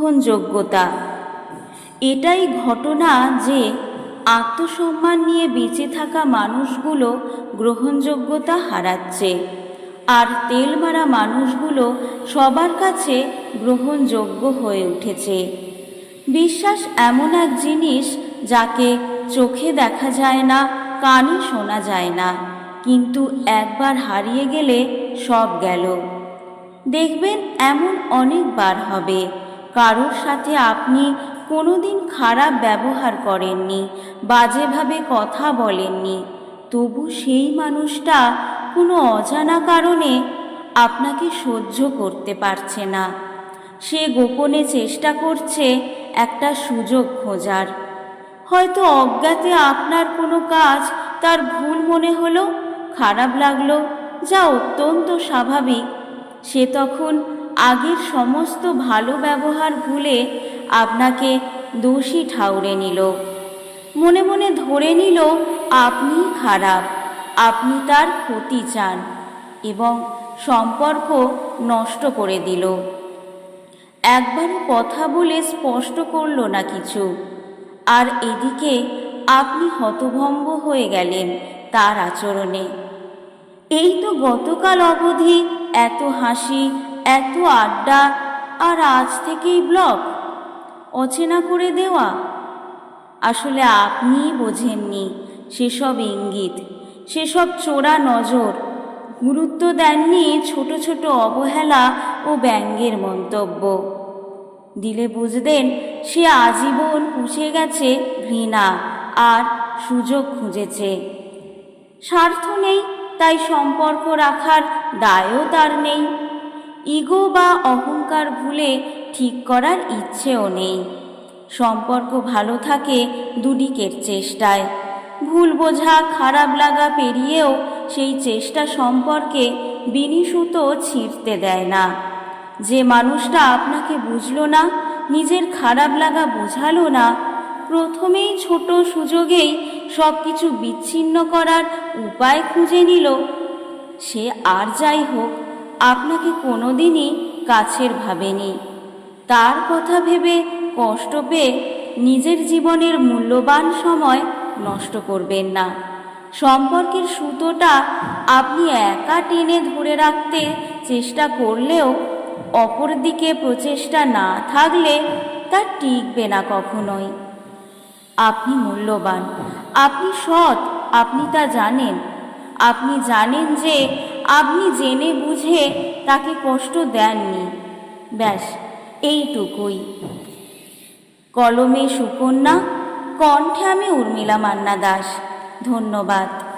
গ্রহণযোগ্যতা। এটাই ঘটনা যে আত্মসম্মান নিয়ে বেঁচে থাকা মানুষগুলো গ্রহণযোগ্যতা হারাচ্ছে। আর তেল মারা মানুষগুলো সবার কাছে গ্রহণযোগ্য হয়ে উঠেছে। বিশ্বাস এমন এক জিনিস যাকে চোখে দেখা যায় না, কানে শোনা যায় না। কিন্তু একবার হারিয়ে গেলে সব গেল। দেখবেন এমন অনেকবার হবে। কারোর সাথে আপনি কোনোদিন খারাপ ব্যবহার করেননি বাজেভাবে কথা বলেননি, তবু সেই মানুষটা কোনো অজানা কারণে আপনাকে সহ্য করতে পারছে না। সে গোপনে চেষ্টা করছে একটা সুযোগ খোঁজার। হয়তো অজ্ঞাতে আপনার কোনো কাজ তার ভুল মনে হলো, খারাপ লাগল, যা অত্যন্ত স্বাভাবিক। সে তখন আগের সমস্ত ভালো ব্যবহার ভুলে আপনাকে দোষী ঠাউরে নিল। মনে মনে ধরে নিল আপনি খারাপ, আপনি তার ক্ষতি চান এবং সম্পর্ক নষ্ট করে দিল। একবারও কথা বলে স্পষ্ট করল না কিছু। আর এদিকে আপনি হতভম্ব হয়ে গেলেন তার আচরণে। এই তো গতকাল অবধি এত হাসি এত আড্ডা, আর আজ থেকেই ব্লক অচেনা করে দেওয়া? আসলে আপনিই বোঝেননি, সেসব ইঙ্গিত, সেসব চোরা নজর। গুরুত্ব দেননি ছোট ছোট অবহেলা ও ব্যঙ্গের মন্তব্য। দিলে বুঝতেন সে আজীবন পুষে গেছে, ঘৃণা, আর সুযোগ খুঁজেছে। স্বার্থ নেই, তাই সম্পর্ক রাখার দায়ও তার নেই। ইগো বা অহংকার ভুলে ঠিক করার ইচ্ছেও নেই। সম্পর্ক ভালো থাকে দুদিকের চেষ্টায়। ভুল বোঝা, খারাপ লাগা পেরিয়েও সেই চেষ্টা সম্পর্কে বিনিসুতো ছিঁড়তে দেয় না। যে মানুষটা আপনাকে বুঝলো না, নিজের খারাপ লাগা বোঝালো না, প্রথমেই ছোট সুযোগেই সব কিছু বিচ্ছিন্ন করার উপায় খুঁজে নিল। সে আর যাই হোক আপনাকে কোনোদিনই কাছের ভাবেনি। তার কথা ভেবে কষ্ট পেয়ে নিজের জীবনের মূল্যবান সময় নষ্ট করবেন না। সম্পর্কের সুতোটা আপনি একা টেনে ধরে রাখতে চেষ্টা করলেও অপরদিকে প্রচেষ্টা না থাকলে তা টিকবে না কখনোই। আপনি মূল্যবান, আপনি সৎ, আপনি তা জানেন। আপনি জানেন যে আপনি জেনে বুঝে তাকে কষ্ট দেননি। ব্যাস, এইটুকুই। কলমে সুকন্যা, কণ্ঠে আমি উর্মিলা মান্না দাস। ধন্যবাদ।